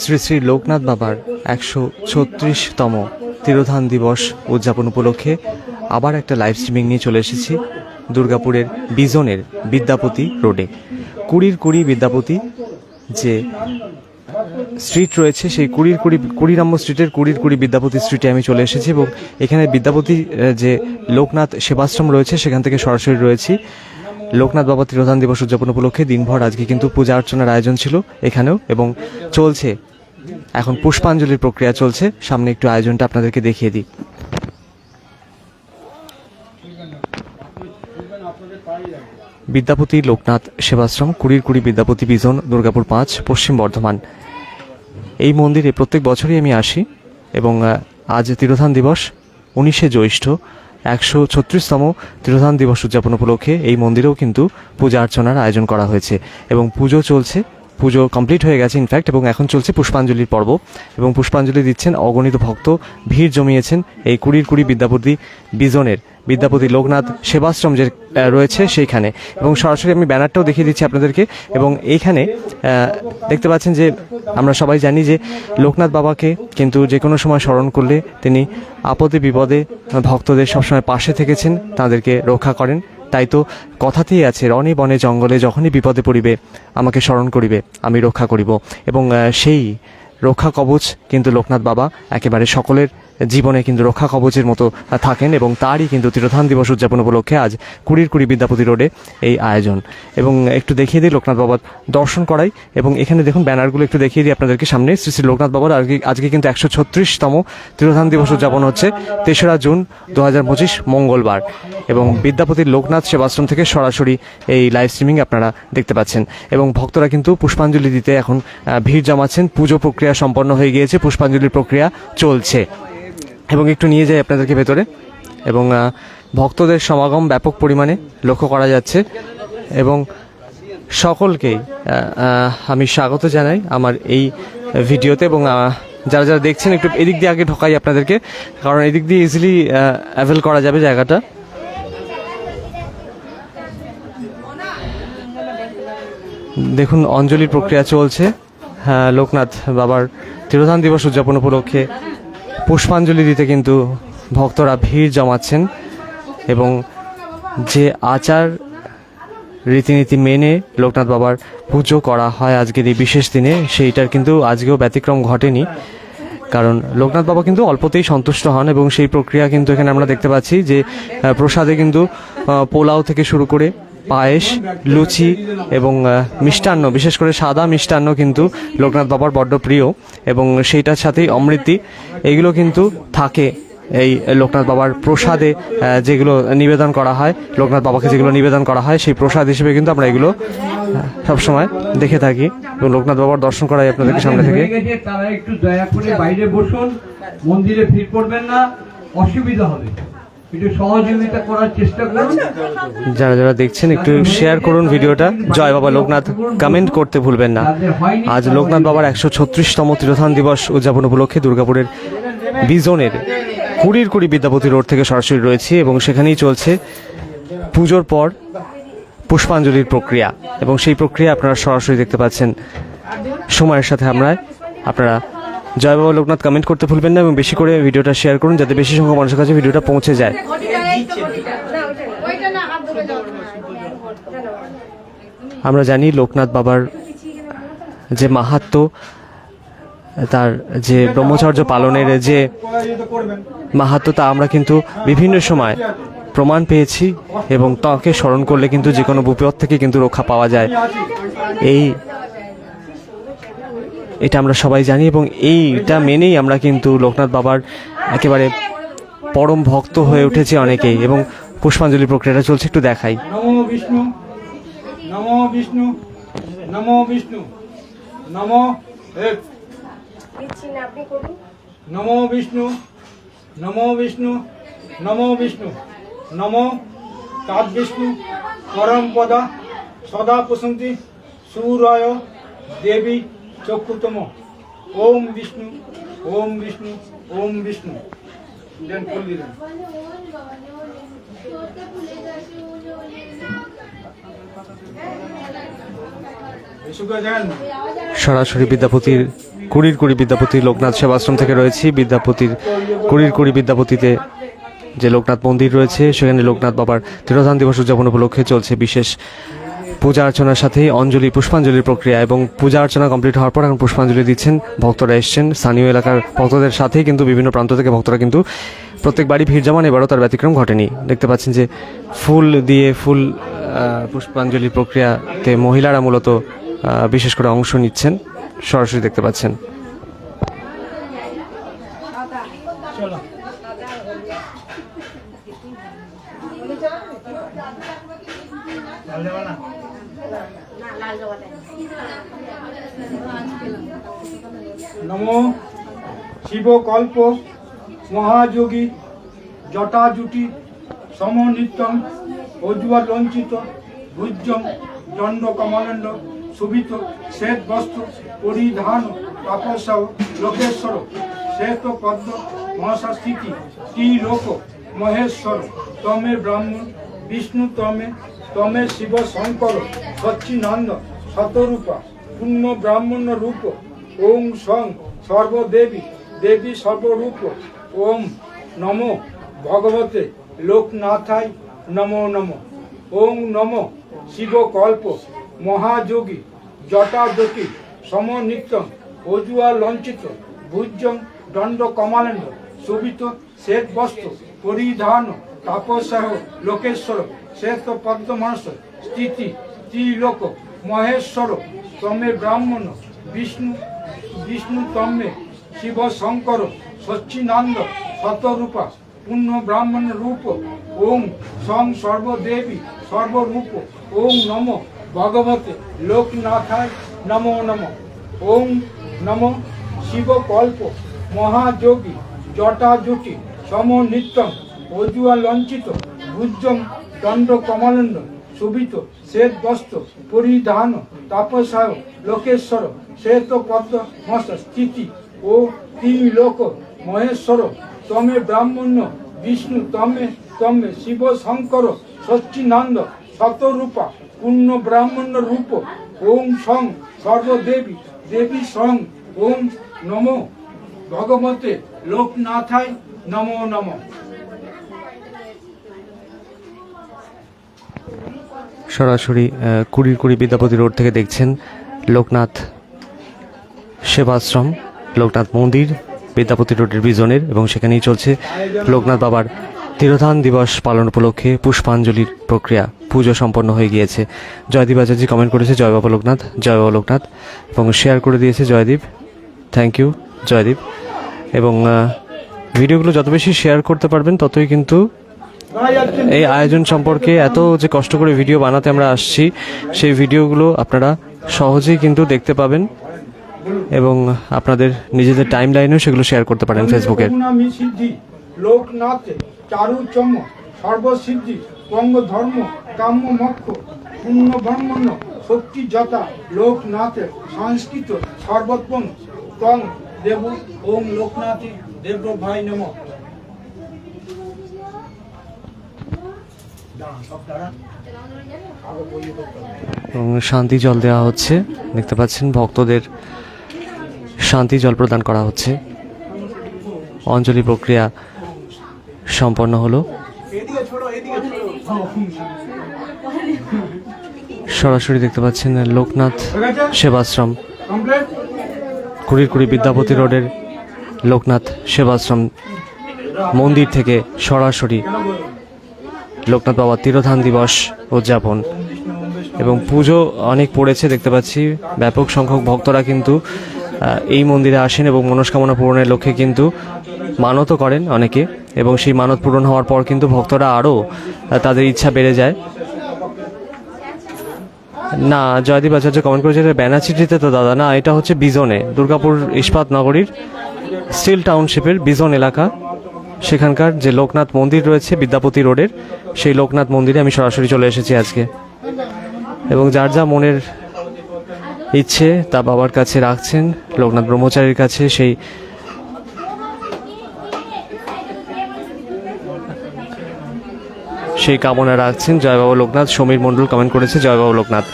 শ্রী শ্রী লোকনাথ বাবার একশো ছত্রিশতম তিরোধান দিবস উদযাপন উপলক্ষে আবার একটা লাইভ স্ট্রিমিং নিয়ে চলে এসেছি দুর্গাপুরের বিজনের বিদ্যাপতি রোডে। কুড়ির কুড়ি বিদ্যাপতি যে স্ট্রিট রয়েছে, সেই কুড়ির কুড়ি কুড়ি নম্বর স্ট্রিটের কুড়ির কুড়ি বিদ্যাপতি স্ট্রিটে আমি চলে এসেছি এবং এখানে বিদ্যাপতি যে লোকনাথ সেবাশ্রম রয়েছে, সেখান থেকে সরাসরি রয়েছি। লোকনাথ বাবা তিরোধান দিবস উদযাপন উপলক্ষে দিনভর আজকে কিন্তু পূজা অর্চনার আয়োজন ছিল এখানেও, এবং চলছে। এখন পুষ্পাঞ্জলির প্রক্রিয়া চলছে। সামনে একটু আয়োজনটা আপনাদেরকে দেখিয়ে দিই। বিদ্যাপতি লোকনাথ সেবাশ্রম, কুড়ির কুড়ি বিদ্যাপতি বিজন, দুর্গাপুর পাঁচ, পশ্চিম বর্ধমান। এই মন্দিরে প্রত্যেক বছরই আমি আসি, এবং আজ তিরোধান দিবস, উনিশে জ্যৈষ্ঠ। একশো ছত্রিশতম তিরোধান দিবস উদযাপন উপলক্ষে এই মন্দিরেও কিন্তু পূজা অর্চনার আয়োজন করা হয়েছে এবং পুজো চলছে। পুজো কমপ্লিট হয়ে গেছে ইনফ্যাক্ট এবং এখন চলছে পুষ্পাঞ্জলির পর্ব। এবং পুষ্পাঞ্জলি দিচ্ছেন অগণিত ভক্ত। ভিড় জমিয়েছেন এই কুড়ির কুড়ি বিদ্যাপতি বিজনের। বিদ্যাপতি লোকনাথ সেবাশ্রম যে রয়েছে সেইখানে। এবং সরাসরি আমি ব্যানারটাও দেখিয়ে দিচ্ছি আপনাদেরকে। এবং এইখানে দেখতে পাচ্ছেন যে আমরা সবাই জানি যে লোকনাথ বাবাকে কিন্তু যে কোনো সময় স্মরণ করলে তিনি আপদে বিপদে ভক্তদের সবসময় পাশে থেকেছেন, তাদেরকে রক্ষা করেন। তাই তো কথাতেই আছে রনে বনে জঙ্গলে যখনই বিপদে পড়িবে, আমাকে স্মরণ করিবে, আমি রক্ষা করিব। এবং সেই রক্ষা কবচ কিন্তু লোকনাথ বাবা একেবারে সকলের জীবনে কিন্তু রক্ষা কবচের মতো থাকেন এবং তারই কিন্তু তিরোধান দিবস উদযাপন উপলক্ষে আজ কুড়ির কুড়ি বিদ্যাপতি রোডে এই আয়োজন। এবং একটু দেখিয়ে দিই লোকনাথ বাবার দর্শন করাই এবং এখানে দেখুন ব্যানারগুলো একটু দেখিয়ে দিই আপনাদেরকে সামনে। শ্রী শ্রী লোকনাথ বাবার আজকে আজকে কিন্তু একশো ছত্রিশতম তিরোধান দিবস উদযাপন হচ্ছে তেসরা জুন দু হাজার পঁচিশ মঙ্গলবার। এবং বিদ্যাপতির লোকনাথ সেবাশ্রম থেকে সরাসরি এই লাইভ স্ট্রিমিং আপনারা দেখতে পাচ্ছেন। এবং ভক্তরা কিন্তু পুষ্পাঞ্জলি দিতে এখন ভিড় জমাচ্ছেন। পুজো প্রক্রিয়া সম্পন্ন হয়ে গিয়েছে। পুষ্পাঞ্জলির প্রক্রিয়া চলছে। এবং একটু নিয়ে যাই আপনাদেরকে ভেতরে। এবং ভক্তদের সমাগম ব্যাপক পরিমাণে লক্ষ্য করা যাচ্ছে। এবং সকলকেই আমি স্বাগত জানাই আমার এই ভিডিওতে। এবং যারা যারা দেখছেন, একটু এদিক দিয়ে আগে ঢোকাই আপনাদেরকে। কারণ এদিক দিয়ে ইজিলি অ্যাভেল করা যাবে জায়গাটা। দেখুন, অঞ্জলির প্রক্রিয়া চলছে। হ্যাঁ লোকনাথ বাবার তিরোধান দিবস উদযাপন উপলক্ষে পুষ্পাঞ্জলি দিতে কিন্তু ভক্তরা ভিড় জমাচ্ছেন এবং যে আচার রীতিনীতি মেনে লোকনাথ বাবার পুজো করা হয় আজকের এই বিশেষ দিনে, সেইটার কিন্তু আজকেও ব্যতিক্রম ঘটেনি। কারণ লোকনাথ বাবা কিন্তু অল্পতেই সন্তুষ্ট হন এবং সেই প্রক্রিয়া কিন্তু এখানে আমরা দেখতে পাচ্ছি যে প্রসাদে কিন্তু পোলাও থেকে শুরু করে পায়েস, লুচি এবং মিষ্টান্ন, বিশেষ করে সাদা মিষ্টান্ন কিন্তু লোকনাথ বাবার বড্ড প্রিয় এবং সেইটার সাথেই অমৃতি এইগুলো কিন্তু থাকে এই লোকনাথ বাবার প্রসাদে যেগুলো নিবেদন করা হয়, লোকনাথ বাবাকে যেগুলো নিবেদন করা হয়, সেই প্রসাদ হিসেবে কিন্তু আমরা এগুলো সবসময় দেখে থাকি এবং লোকনাথ বাবার দর্শন করাই আপনাদেরকে সামনে থেকে। তারা একটু দয়া করে বাইরে বসুন, মন্দিরে ভিড় করবেন না, অসুবিধা হবে। একটু সহযোগিতা করার চেষ্টা করুন। যারা যারা দেখছেন একটু শেয়ার করুন ভিডিওটা। জয় বাবা লোকনাথ কমেন্ট করতে ভুলবেন না। আজ লোকনাথ বাবার একশো ছত্রিশতম তিরোধান দিবস উদযাপন উপলক্ষে দুর্গাপুরের বিজনের কুড়ির কুড়ি বিদ্যাপতি রোড থেকে সরাসরি রয়েছে এবং সেখানেই চলছে পুজোর পর পুষ্পাঞ্জলির প্রক্রিয়া। এবং সেই প্রক্রিয়া আপনারা সরাসরি দেখতে পাচ্ছেন। সময়ের সাথে আমরা আপনারা জয় বাবা লোকনাথ কমেন্ট করতে ভুলবেন না এবং বেশি করে ভিডিওটা শেয়ার করুন যাতে বেশি সংখ্যক মানুষের কাছে ভিডিওটা পৌঁছে যায়। আমরা জানি লোকনাথ বাবার যে মাহাত্ম, তার যে ব্রহ্মচর্য পালনের যে মাহাত্ম, তা আমরা কিন্তু বিভিন্ন সময় প্রমাণ পেয়েছি এবং তাকে স্মরণ করলে কিন্তু যে কোনো বিপদ থেকে কিন্তু রক্ষা পাওয়া যায়। এই এটা আমরা সবাই জানি এবং এইটা মেনেই আমরা কিন্তু লোকনাথ বাবার একেবারে পরম ভক্ত হয়ে উঠেছে অনেকেই এবং পুষ্পাঞ্জলি প্রক্রিয়াটা চলছে একটু দেখাই। নমো বিষ্ণু নমো বিষ্ণু নমো বিষ্ণু নমো নমো বিষ্ণু নমো বিষ্ণু নমো বিষ্ণু নমো তাদ বিষ্ণু পরম পদা সদা প্রসন্তি সুরায় দেবী চক্ষুতম। ওম বিষ্ণু ওম বিষ্ণু ওম বিষ্ণু। দেন দিলেন। সরাসরি বিদ্যাপতির, কুড়ির কুড়ি বিদ্যাপতি লোকনাথ সেবাশ্রম থেকে রয়েছি। বিদ্যাপতির কুড়ির কুড়ি বিদ্যাপতিতে যে লোকনাথ মন্দির রয়েছে, সেখানে লোকনাথ বাবার তিরোধান দিবস উদযাপন উপলক্ষে চলছে বিশেষ পূজা অর্চনার সাথেই অঞ্জলি পুষ্পাঞ্জলির প্রক্রিয়া এবং পূজা অর্চনা কমপ্লিট হওয়ার পর এখন পুষ্পাঞ্জলি দিচ্ছেন, ভক্তরা এসছেন। স্থানীয় এলাকার ভক্তদের সাথেই কিন্তু বিভিন্ন প্রান্ত থেকে ভক্তরা কিন্তু প্রত্যেক বাড়ি ভিড় জমান এবারও তার ব্যতিক্রম ঘটেনি। দেখতে পাচ্ছেন যে ফুল দিয়ে ফুল পুষ্পাঞ্জলি প্রক্রিয়াতে মহিলারা মূলত বিশেষ করে অংশ নিচ্ছেন। সরাসরি দেখতে পাচ্ছেন চলো লাল দেবা না নমো শিবকল্প মহাযোগী জটাজুটি সমনিত্যম অজুয়া লঞ্চিত ভুজ্যম দণ্ড কমলণ্ড সুবিত শ্বেত বস্ত্র পরিধান তপস্যাও লোকেশ্বর। শ্বেত পদ্ম মহাশাস্তিকি টি লোক মহেশ্বর। তমে ব্রাহ্মণ বিষ্ণু তমে তমে শিব শঙ্কর সচ্চিনন্দ শতরূপা। পূর্ণ ব্রাহ্মণ রূপ। ওং সং সর্বদেবী, দেবী সর্বরূপ। ওম নমো ভগবতে লোকনাথাই নমো নমো। ওং নমো শিবকল্প, মহাযোগী জটাজটি সমনিত্যম অজুয়া লঞ্চিত ভুজ্যং দণ্ড কমালন্ড শোভিত শ্বেত বস্ত্র পরিধান, তাপসাহ, লোকেশ্বর, শ্বেত পদ্মমানস স্থিতি ত্রিলোক, মহেশ্বর তমে ব্রাহ্মণ, বিষ্ণু বিষ্ণু তমে শিব শঙ্কর সচ্চিনন্দ শতরূপা পূর্ণ ব্রাহ্মণ রূপ ওং সং সর্বদেবী, সর্বরূপ ওং নম ভগবতে লোকনাথায় নমো নম। ওং নম শিবকল্প, মহাযোগী, জটাজুটি, সমনিত্যম অজুয়া লঞ্চিত ভুজম দণ্ড কমলন্ড শোভিত শ্বেত বস্ত্র পরিধান, তাপসায়, লোকেশ্বর পদ্ম, মস্ত স্থিতি ও ত্রিলোক মহেশ্বর, তমে ব্রাহ্মণ্য, বিষ্ণু, তমে তমে শিব শঙ্কর সচ্চিনন্দ শতরূপা, পূর্ণ ব্রাহ্মণ্য রূপ। ওং সং সর্বদেবী, দেবী সং ওম নমো। ভগবতে লোকনাথায় নমো নমঃ। সরাসরি কুড়ির কুড়ি বিদ্যাপতি রোড থেকে দেখছেন লোকনাথ সেবাশ্রম, লোকনাথ মন্দির, বিদ্যাপতি রোডের বিজনের এবং সেখানেই চলছে লোকনাথ বাবার তিরোধান দিবস পালন উপলক্ষে পুষ্পাঞ্জলির প্রক্রিয়া। পুজো সম্পন্ন হয়ে গিয়েছে। জয়দীপ আচার্য কমেন্ট করেছে, জয় বাবা লোকনাথ, জয় বাবা লোকনাথ এবং শেয়ার করে দিয়েছে জয়দীপ। Thank you Joydeep. এবং ভিডিওগুলো যত বেশি শেয়ার করতে পারবেন, ততই কিন্তু এই আয়োজন সম্পর্কে এত যে কষ্ট করে ভিডিও বানাতে আমরা আসছি, সেই ভিডিওগুলো আপনারা সহজেই কিন্তু দেখতে পাবেন এবং আপনাদের নিজেদের টাইম লাইনেও সেগুলো শেয়ার করতে পারেন ফেসবুকে লোকনাথে চারুচম সর্বসিদ্ধি পঙ্গ ধর্ম কাম্য মক্ষ ব্রহ্মণ্য শক্তি যথা সংস্কৃত সর্বত্ম তং দেব, ওম দেব ভাই দাঁড়ান, সব দাঁড়ান। আগে বইয়ে করতে হবে। এবং শান্তি জল দেওয়া হচ্ছে। দেখতে পাচ্ছেন, ভক্তদের শান্তি জল প্রদান করা হচ্ছে। অঞ্জলি প্রক্রিয়া সম্পন্ন হলো। সরাসরি দেখতে পাচ্ছেন, লোকনাথ সেবাশ্রম কুড়ির কুড়ি বিদ্যাপতি রোডের লোকনাথ সেবাশ্রম মন্দির থেকে সরাসরি লোকনাথ বাবার তিরোধান দিবস উদযাপন। এবং পুজো অনেক পড়েছে, দেখতে পাচ্ছি। ব্যাপক সংখ্যক ভক্তরা কিন্তু এই মন্দিরে আসেন এবং মনস্কামনা পূরণের লক্ষ্যে কিন্তু মানতও করেন অনেকে। এবং সেই মানত পূরণ হওয়ার পর কিন্তু ভক্তরা আরও তাদের ইচ্ছা বেড়ে যায়। না, জয়দীপ আচার্য কমেন্ট করেছে এটা ব্যানাচিটিতে তো দাদা, না, এটা হচ্ছে বিজনে, দুর্গাপুর ইস্পাত নগরীর স্টিল টাউনশিপের বিজন এলাকা। সেখানকার যে লোকনাথ মন্দির রয়েছে বিদ্যাপতি রোডের, সেই লোকনাথ মন্দিরে আমি সরাসরি চলে এসেছি আজকে। এবং যার যা মনের ইচ্ছে তা বাবার কাছে রাখছেন, লোকনাথ ব্রহ্মচারীর কাছে সেই সেই কামনা রাখছেন। জয়বাবু লোকনাথ, সমীর মণ্ডল কমেন্ট করেছে, জয়বাবু লোকনাথ।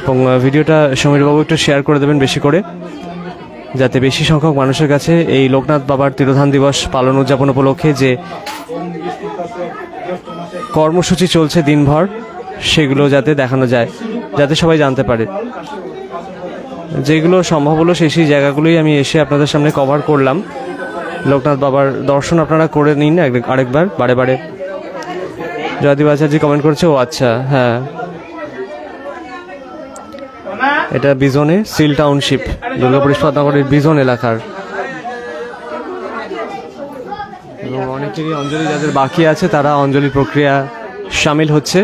এবং ভিডিওটা সমীরবাবু একটু শেয়ার করে দেবেন বেশি করে। যাতে বেশি সংখ্যক মানুষের কাছে এই লোকনাথ বাবার তিরোধান দিবস পালন উদযাপন উপলক্ষে যে কর্মসূচি চলছে দিনভর, সেগুলো যাতে দেখানো যায়, যাতে সবাই জানতে পারে। যেগুলো সম্ভব হলো সেই সেই জায়গাগুলোই আমি এসে আপনাদের সামনে কভার করলাম। লোকনাথ বাবার দর্শন আপনারা করে নিন আরেকবার, বারে বারে। জয়দীপ আচার্য কমেন্ট করছে, ও আচ্ছা হ্যাঁ। এটা বিজনে, সিল টাউনশিপ, দুর্গাপুর ইস্পাতনগরের বিজন এলাকার। এবং অনেকেরই অঞ্জলি যাদের বাকি আছে, তারা অঞ্জলি প্রক্রিয়া সামিল হচ্ছে।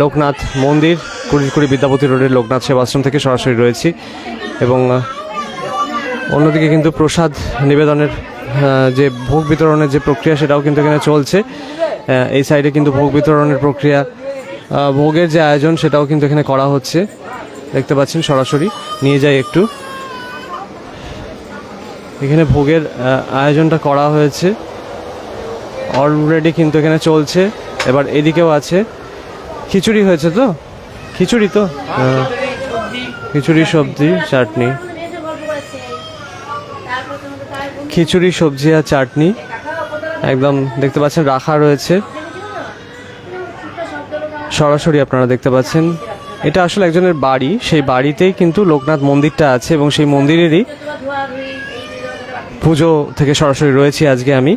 লোকনাথ মন্দির কুড়ি কুড়ি বিদ্যাপতি রোডের লোকনাথ সেবাশ্রম থেকে সরাসরি রয়েছি। এবং অন্যদিকে কিন্তু প্রসাদ নিবেদনের যে ভোগ বিতরণের যে প্রক্রিয়া, সেটাও কিন্তু এখানে চলছে। এই সাইডে কিন্তু ভোগ বিতরণের প্রক্রিয়া ভোগের যে আয়োজন সেটাও কিন্তু এখানে করা হচ্ছে। দেখতে পাচ্ছেন সরাসরি। নিয়ে যাই একটু। এখানে ভোগের আয়োজনটা করা হয়েছে। অলরেডি কিন্তু এখানে চলছে। এবার এদিকেও আছে। খিচুড়ি হয়েছে তো? খিচুড়ি তো? হ্যাঁ। খিচুড়ি, সবজি, চাটনি। খিচুড়ি, সবজি আর চাটনি। একদম দেখতে পাচ্ছেন, রাখা রয়েছে। সরাসরি আপনারা দেখতে পাচ্ছেন। এটা আসলে একজনের বাড়ি। সেই বাড়িতেই কিন্তু লোকনাথ মন্দিরটা আছে এবং সেই মন্দিরেরই পুজো থেকে সরাসরি রয়েছি আজকে আমি।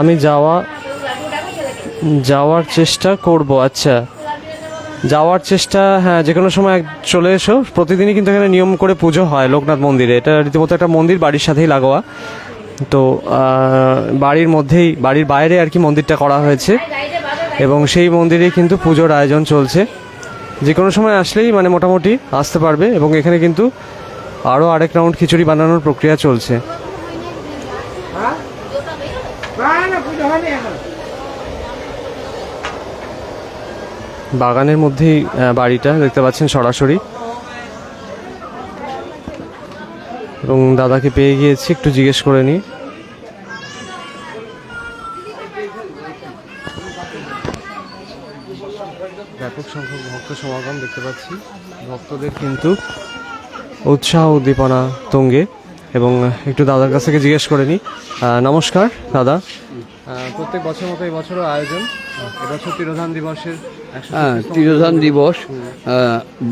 আমি যাওয়া, যাওয়ার চেষ্টা করব আচ্ছা। যাওয়ার চেষ্টা হ্যাঁ যে কোনো সময় চলে এসো। প্রতিদিনই কিন্তু এখানে নিয়ম করে পুজো হয় লোকনাথ মন্দিরে। এটা রীতিমতো একটা মন্দির, বাড়ির সাথেই লাগোয়া। তো বাড়ির মধ্যেই, বাড়ির বাইরে আর কি মন্দিরটা করা হয়েছে। এবং সেই মন্দিরে কিন্তু পুজোর আয়োজন চলছে। যে কোনো সময় আসলেই মানে মোটামুটি আসতে পারবে এবং এখানে কিন্তু আরও আরেক রাউন্ড খিচুড়ি বানানোর প্রক্রিয়া চলছে। বাগানের মধ্যেই বাড়িটা দেখতে পাচ্ছেন সরাসরি। এবং দাদাকে পেয়ে গিয়েছি, একটু জিজ্ঞেস করে নিই ব্যাপক সংখ্যক ভক্ত সমাগম দেখতে পাচ্ছি। ভক্তদের কিন্তু উৎসাহ উদ্দীপনা তুঙ্গে এবং একটু দাদার কাছ থেকে জিজ্ঞেস করে নিই নমস্কার দাদা। প্রত্যেক বছর মতো এই বছরও আয়োজন। এবছর তিরোধান দিবসের হ্যাঁ তিরোধান দিবস।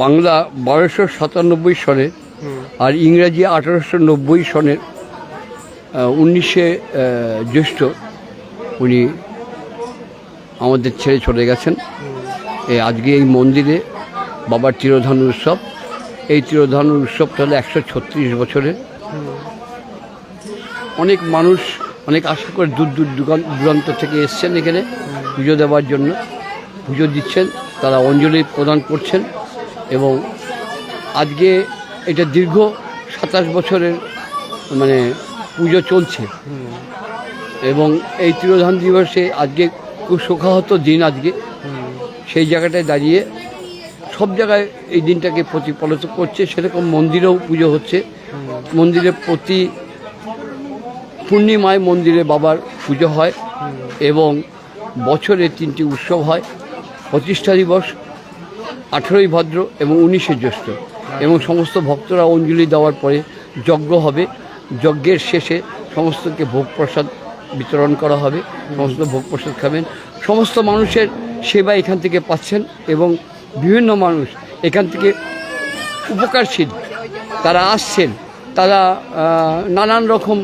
বাংলা বারোশো সাতানব্বই সনে আর ইংরাজি আঠারোশো নব্বই সনের উনিশে জ্যৈষ্ঠ উনি আমাদের ছেড়ে চলে গেছেন। আজকে এই মন্দিরে বাবার তিরোধান উৎসব। এই তিরোধান উৎসবটা হলো একশো ছত্রিশ বছরের। অনেক মানুষ, অনেক আশা করে দূর দূর দূরান্ত থেকে এসছেন এখানে পুজো দেওয়ার জন্য। পুজো দিচ্ছেন, তারা অঞ্জলি প্রদান করছেন এবং আজকে এটা দীর্ঘ সাতাশ বছরের মানে পুজো চলছে। এবং এই তিরোধান দিবসে আজকে খুব শোকাহত দিন আজকে। সেই জায়গাটায় দাঁড়িয়ে সব জায়গায় এই দিনটাকে প্রতিপালিত করছে। সেরকম মন্দিরেও পুজো হচ্ছে। মন্দিরে প্রতি পূর্ণিমায় মন্দিরে বাবার পুজো হয় এবং বছরে তিনটি উৎসব হয়। প্রতিষ্ঠা দিবস আঠেরোই ভাদ্র এবং উনিশে জ্যৈষ্ঠ। এবং সমস্ত ভক্তরা অঞ্জলি দেওয়ার পরে যজ্ঞ হবে। যজ্ঞের শেষে সমস্তকে ভোগ প্রসাদ বিতরণ করা হবে। সমস্ত ভোগ প্রসাদ খাবেন। সমস্ত মানুষের সেবা এখান থেকে পাচ্ছেন এবং বিভিন্ন মানুষ এখান থেকে উপকারশীল। তারা আসছেন তারা নানান রকম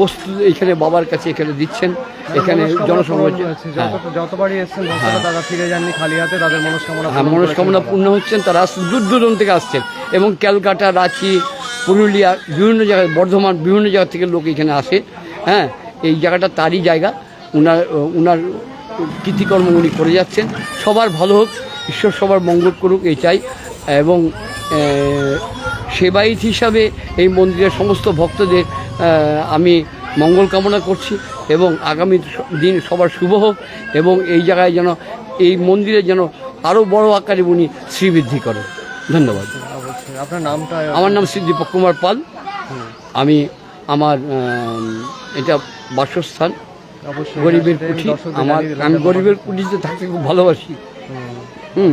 বস্তু এখানে বাবার কাছে এখানে দিচ্ছেন। এখানে জনসমাজ হ্যাঁ। যতবারই এসছেন তারা ফিরে যাননি খালি হাতে তাদের মনস্কামনা হ্যাঁ মনস্কামনা পূর্ণ হচ্ছেন তারা দূর দূরান্ত থেকে আসছেন এবং ক্যালকাটা রাঁচি পুরুলিয়া বিভিন্ন জায়গায় বর্ধমান বিভিন্ন জায়গা থেকে লোক এখানে আসে। হ্যাঁ এই জায়গাটা তারই জায়গা। উনার উনার কৃতিকর্ম উনি করে যাচ্ছেন। সবার ভালো হোক ঈশ্বর সবার মঙ্গল করুক এই চাই এবং সেবায়িত হিসাবে এই মন্দিরের সমস্ত ভক্তদের আমি মঙ্গল কামনা করছি এবং আগামী দিন সবার শুভ হোক এবং এই জায়গায় যেন এই মন্দিরে যেন আরও বড় আকারে উনি শ্রীবৃদ্ধি করেন। ধন্যবাদ। আপনার নামটা আমার নাম শ্রী দীপক কুমার পাল। আমি আমার এটা বাসস্থান। গরিবের কুঠি আমার আমি গরিবের কুঠিতে থাকতে খুব ভালোবাসি। হুম।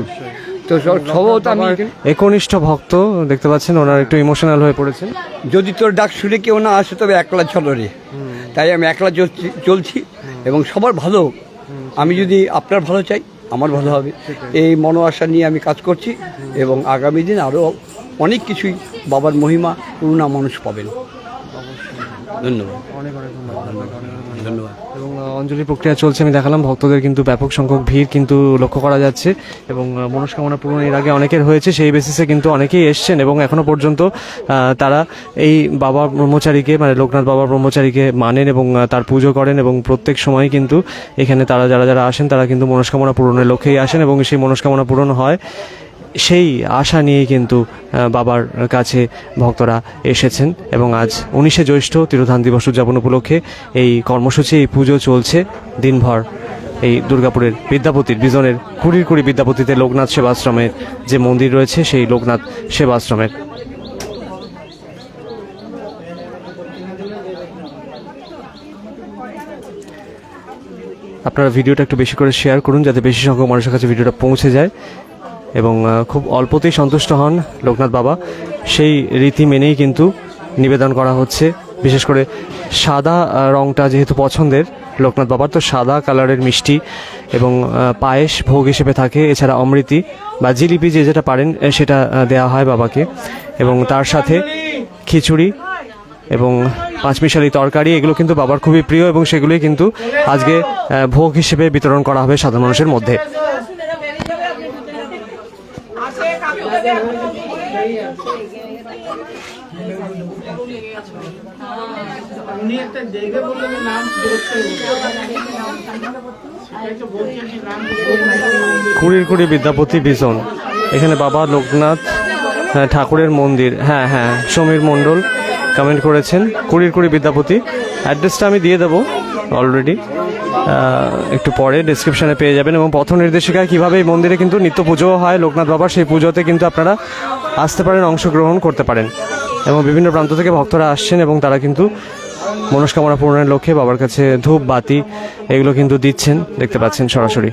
তো স্বভাবত আমি একনিষ্ঠ ভক্ত দেখতে পাচ্ছেন ওনার একটু ইমোশনাল হয়ে পড়েছেন। যদি তোর ডাক শুনে কেউ না আসে তবে একলা চলো রে। তাই আমি একলা চলছি চলছি এবং সবার ভালো। আমি যদি আপনার ভালো চাই আমার ভালো হবে। এই মনো আশা নিয়ে আমি কাজ করছি এবং আগামী দিন আরও অনেক কিছুই বাবার মহিমা করুণা মানুষ পাবেন। ধন্যবাদ। অনেক অনেক ধন্যবাদ। ধন্যবাদ। অঞ্জলি প্রক্রিয়া চলছে, আমি দেখালাম। ভক্তদের কিন্তু ব্যাপক সংখ্যক ভিড় কিন্তু লক্ষ্য করা যাচ্ছে এবং মনস্কামনা পূরণ এর আগে অনেকের হয়েছে, সেই বেসিসে কিন্তু অনেকেই এসছেন এবং এখনও পর্যন্ত তারা এই বাবা ব্রহ্মচারীকে মানে লোকনাথ বাবা ব্রহ্মচারীকে মানেন এবং তার পুজো করেন এবং প্রত্যেক সময় কিন্তু এখানে তারা, যারা যারা আসেন, তারা কিন্তু মনস্কামনা পূরণের লক্ষ্যেই আসেন এবং সেই মনস্কামনা পূরণ হয়। সেই আশা নিয়ে কিন্তু বাবার কাছে ভক্তরা এসেছেন এবং আজ উনিশে জ্যৈষ্ঠ তিরোধান দিবস উদযাপন উপলক্ষে এই কর্মসূচি, এই পুজো চলছে। দিনভর এই দুর্গাপুরের বিদ্যাপতির, বিজনের কুড়ির কুড়ি বিদ্যাপতিতে লোকনাথ সেবাশ্রমের যে মন্দির রয়েছে, সেই লোকনাথ সেবাশ্রমের। আপনারা ভিডিওটা একটু বেশি করে শেয়ার করুন, যাতে বেশি সংখ্যক মানুষের কাছে ভিডিওটা পৌঁছে যায়। এবং খুব অল্পতেই সন্তুষ্ট হন লোকনাথ বাবা। সেই রীতি মেনেই কিন্তু নিবেদন করা হচ্ছে। বিশেষ করে সাদা রংটা যেহেতু পছন্দের লোকনাথ বাবার, তো সাদা কালারের মিষ্টি এবং পায়েস ভোগ হিসেবে থাকে। এছাড়া অমৃতি বা জিলিপি যে যেটা পারেন সেটা দেওয়া হয় বাবাকে। এবং তার সাথে খিচুড়ি এবং পাঁচমিশালি তরকারি, এগুলো কিন্তু বাবার খুবই প্রিয় এবং সেগুলোই কিন্তু আজকে ভোগ হিসেবে বিতরণ করা হবে সাধারণ মানুষের মধ্যে। উনি একটা বললেন নাম কুড়ির কুড়ি বিদ্যাপতি বিজন এখানে বাবা লোকনাথ হ্যাঁ, ঠাকুরের মন্দির হ্যাঁ হ্যাঁ সমীর মণ্ডল কমেন্ট করেছেন। কুড়ির কুড়ি বিদ্যাপতি। অ্যাড্রেসটা আমি দিয়ে দেবো অলরেডি একটু পরে ডিসক্রিপশনে পেয়ে যাবেন এবং পথ নির্দেশিকায় কীভাবে এই মন্দিরে কিন্তু নিত্য পুজোও হয়, লোকনাথ বাবার সেই পুজোতে কিন্তু আপনারা আসতে পারেন, অংশগ্রহণ করতে পারেন। এবং বিভিন্ন প্রান্ত থেকে ভক্তরা আসছেন এবং তারা কিন্তু মনস্কামনা পূরণের লক্ষ্যে বাবার কাছে ধূপ, বাতি এগুলো কিন্তু দিচ্ছেন, দেখতে পাচ্ছেন সরাসরি।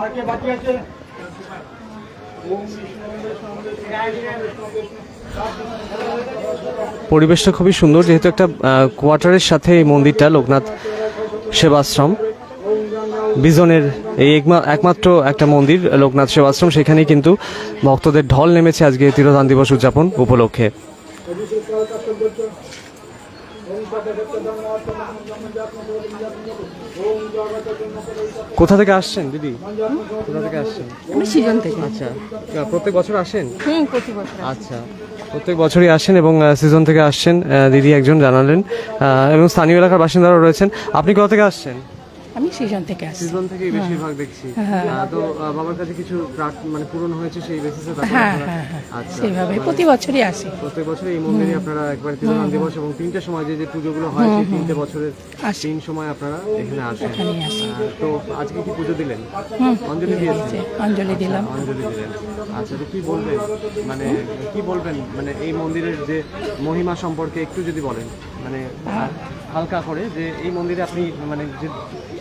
আর কে? বাকি আছে পরিবেশটা খুবই সুন্দর, যেহেতু একটা কোয়ার্টারের সাথে এই মন্দিরটা, লোকনাথ সেবাশ্রম, বিজনের এই একমা- একমাত্র একটা মন্দির, লোকনাথ সেবাশ্রম, সেখানেই কিন্তু ভক্তদের ঢল নেমেছে আজকে তিরোধান দিবস উদযাপন উপলক্ষে। কোথা থেকে আসছেন দিদি? কোথা থেকে আসছেন? আমি সিজন থেকে। আচ্ছা। প্রত্যেক বছর আসেন? হুম প্রতি বছর আচ্ছা। প্রত্যেক বছরই আসেন এবং সিজন থেকে আসছেন দিদি একজন জানালেন। এবং স্থানীয় এলাকার বাসিন্দারা রয়েছেন। আপনি কোথা থেকে আসছেন? আমি সিজন থেকে আসছি। সিজন থেকেই বেশিরভাগ দেখছি। হ্যাঁ। আহ, তো বাবার কাছে কিছু মানে পূরণ হয়েছে সেই বেসিসে হ্যাঁ হ্যাঁ হ্যাঁ। আচ্ছা। সেইভাবে প্রতি বছরই আসি। প্রত্যেক বছর এই মন্দিরে আপনারা একবার তিরোধান দিবস এবং তিনটে সময় যে যে পুজোগুলো হয় সেই তিনটে বছরের তিন সময় আপনারা এখানে আসেন। তো আজকে কি পুজো দিলেন? অঞ্জলি দিয়েছেন? অঞ্জলি দিলাম। অঞ্জলি দিলেন। আচ্ছা তো কি বলবেন? মানে কি বলবেন? মানে এই মন্দিরের যে মহিমা সম্পর্কে একটু যদি বলেন। মানে হালকা করে যে এই মন্দিরে আপনি মানে যে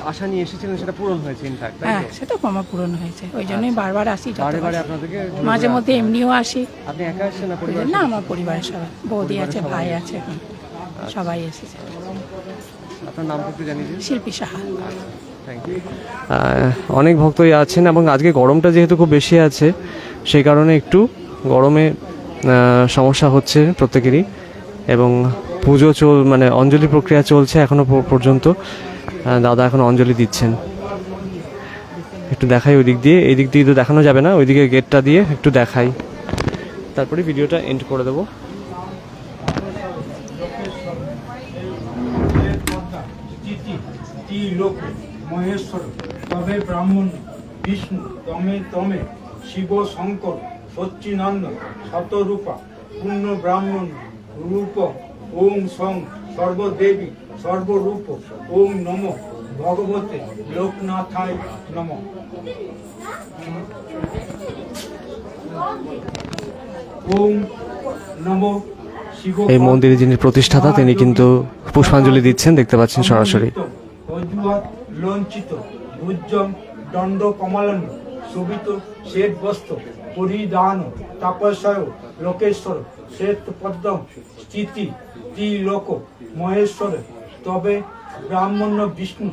আশা নিয়ে এসেছিলেন সেটা পূরণ হয়েছে ইনফ্যাক্ট হ্যাঁ তো? সেটা কমা পূরণ হয়েছে। ওই জন্যই বারবার আসি বারে আপনাদেরকে মাঝে মধ্যে এমনিও আসি। আপনি একা আসছেন না পরিবার না আমার পরিবারের সবাই। বৌদি আছে ভাই আছে হুম, সবাই এসেছে। আপনার নামটা একটু জানিয়ে দিন। শিল্পী সাহা। অনেক ভক্তই আছেন এবং আজকে গরমটা যেহেতু খুব বেশি আছে সেই কারণে একটু গরমে সমস্যা হচ্ছে প্রত্যেকেরই এবং পুজো চল মানে অঞ্জলি প্রক্রিয়া চলছে এখনও পর্যন্ত। দাদা এখন অঞ্জলি দিচ্ছেন। একটু দেখাই ওই দিক দিয়ে। এই দিক দিয়ে তো দেখানো যাবে না, ওইদিকে গেটটা দিয়ে একটু দেখাই। তারপরে ভিডিওটা এন্ড করে দেবো। মহেশ্বর, তবে ব্রাহ্মণ, বিষ্ণু, তমে তমে, শিব শঙ্কর সচ্চিনন্দ শতরূপা পূর্ণ ব্রাহ্মণ, রূপ, ওং সং সর্বদেবী সর্বরূপ ওম নম ভগবতে লোকনাথায় নম। ওম নমো এই মন্দিরে যিনি প্রতিষ্ঠাতা তিনি কিন্তু পুষ্পাঞ্জলি দিচ্ছেন দেখতে পাচ্ছেন সরাসরি। লঞ্চিত ভুজম দণ্ড কমলন শোভিত শ্বেত বস্ত্র পরিধান তাপসয় লোকেশ্বর শ্বেত পদ্ম স্থিতি ত্রিলোক মহেশ্বর, তবে ব্রাহ্মণ্য বিষ্ণু,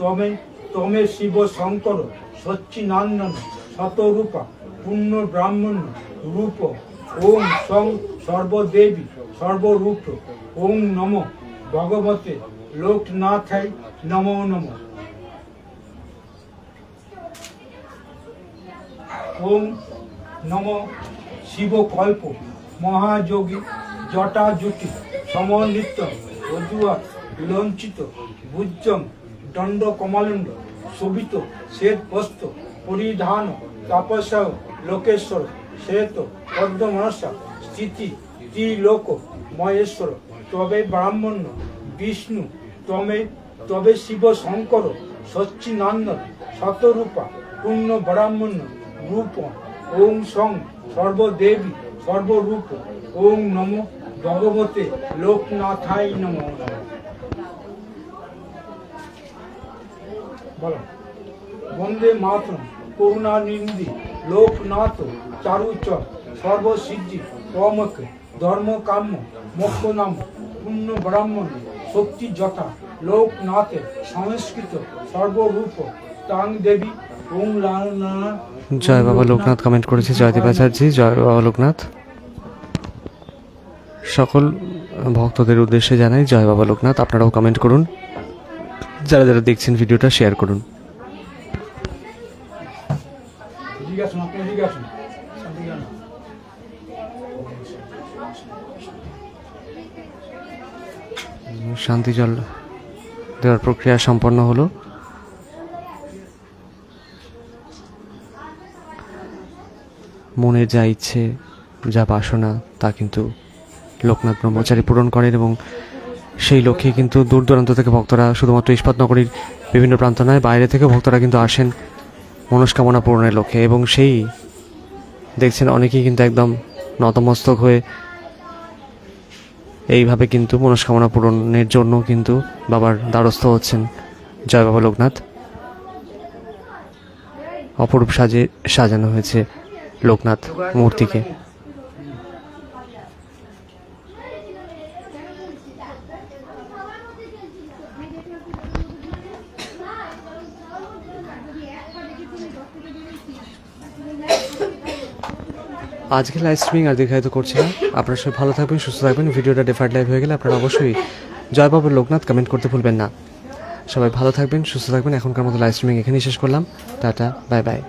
তবে, তমে শিব শঙ্কর সচ্চিনান্দন শতরূপা পূর্ণ ব্রাহ্মণ্য, রূপ, ওম সং সর্বদেবী, সর্বরূপ ওম নম, ভগবতে লোকনাথাই নমো নমঃ। ওম নম শিবকল্প, মহাযোগী, জটাজুটি। সমন্বিত অজুয়া লঞ্চিত ভুজম দণ্ড কমলণ্ড, শোভিত, শ্বেত বস্ত্র পরিধান তাপসা লোকেশ্বর, শ্বেত, পদ্মমনসা স্থিতি ত্রিলোক, মহেশ্বর, তবে ব্রাহ্মণ্য, বিষ্ণু তবে তবে শিব শঙ্কর সচ্চিনান্দন শতরূপা, পূর্ণ ব্রাহ্মণ্য, রূপ, ওং সং, সর্বদেবী, সর্বরূপ, ওং নম ভগবতে লোকনাথাই নম। বন্দে মাতরম করুণা নিন্দি লোকনাথ, চারুচর, সর্বসিদ্ধি, কমক ধর্ম কাম্য মোক্ষ নাম পূর্ণ ব্রাহ্মণ শক্তি যথা লোকনাথের সংস্কৃত, সর্বরূপ তাং দেবী ওং লানা জয় বাবা লোকনাথ কমেন্ট করেছে জয়দীপ আচার্যি জয় বাবা লোকনাথ। সকল ভক্তদের উদ্দেশ্যে জানাই জয় বাবা লোকনাথ। আপনারাও কমেন্ট করুন। যারা যারা দেখছেন ভিডিওটা শেয়ার করুন। শান্তি জল দেওয়ার প্রক্রিয়া সম্পন্ন হলো। মনের যা ইচ্ছে, যা বাসনা, তা কিন্তু লোকনাথ ব্রহ্মচারী পূরণ করেন এবং সেই লক্ষ্যে কিন্তু দূর দূরান্ত থেকে ভক্তরা শুধুমাত্র ইস্পাত নগরীর বিভিন্ন প্রান্ত নয়, বাইরে থেকে ভক্তরা কিন্তু আসেন মনস্কামনা পূরণের লক্ষ্যে এবং সেই দেখছেন অনেকেই কিন্তু একদম নতমস্তক হয়ে এইভাবে কিন্তু মনস্কামনা পূরণের জন্য কিন্তু বাবার দ্বারস্থ হচ্ছেন জয় বাবা লোকনাথ। অপরূপ সাজে সাজানো হয়েছে লোকনাথ মূর্তিকে। আজকে লাইভ স্ট্রিমিং আর দীর্ঘায়িত করছি না। আপনারা সবাই ভালো থাকবেন, সুস্থ থাকবেন। ভিডিওটা ডেফার্ট লাইভ হয়ে গেলে আপনারা অবশ্যই জয় বাবা লোকনাথ কমেন্ট করতে ভুলবেন না। সবাই ভালো থাকবেন, সুস্থ থাকবেন। এখনকার মতো লাইভ স্ট্রিমিং এখানেই শেষ করলাম। Tata bye bye